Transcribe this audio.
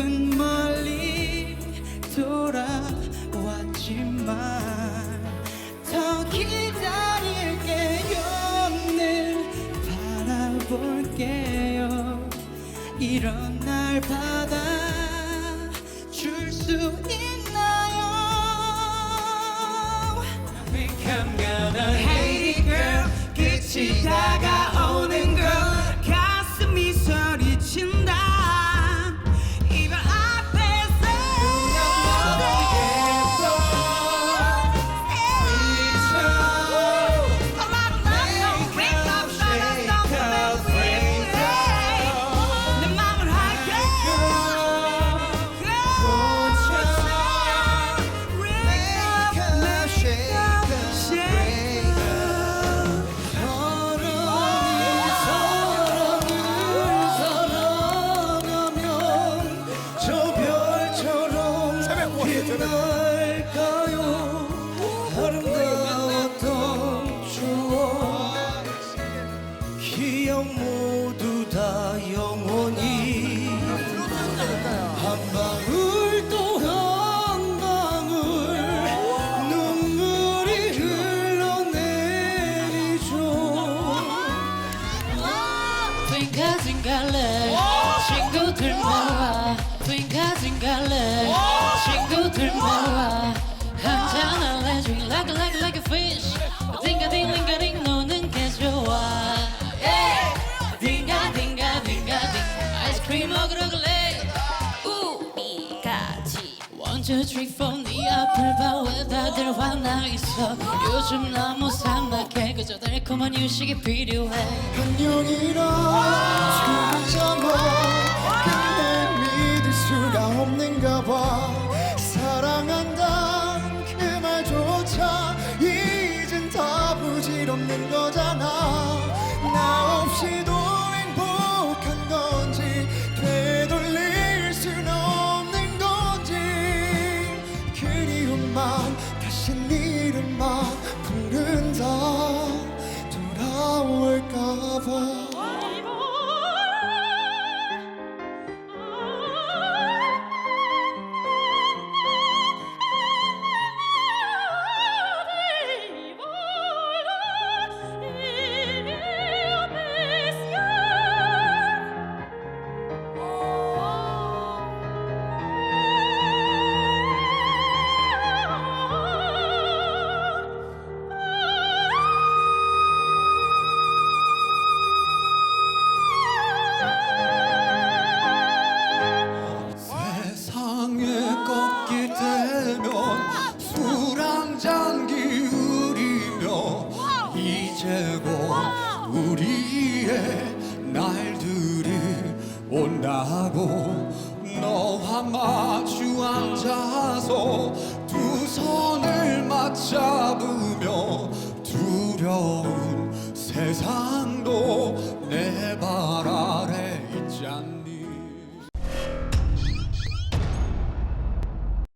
꿈은 멀리 돌아왔지만 더 기다릴게요 늘 바라볼게요. 이런 날 받아줄 수 있나요? Become gonna hate it girl. 끝이 다가. 다 영원히 한 방울 또 한 방울 눈물이 흘러내리죠. 빙가진갈래 친구들 나와. 빙가진갈래. One two three four 네 앞을 봐왜 다들 화나 있어. 요즘 너무 삭막해. 그저 달콤한 휴식이 필요해. 안녕이라 죽잖아 근데 믿을 수가 없는가 봐. 사랑한다는 그 말조차 이젠 다 부질없는 거잖아. 나 없이도 날들이 온다고 너와 마주 앉아서 두 손을 맞잡으며 두려운 세상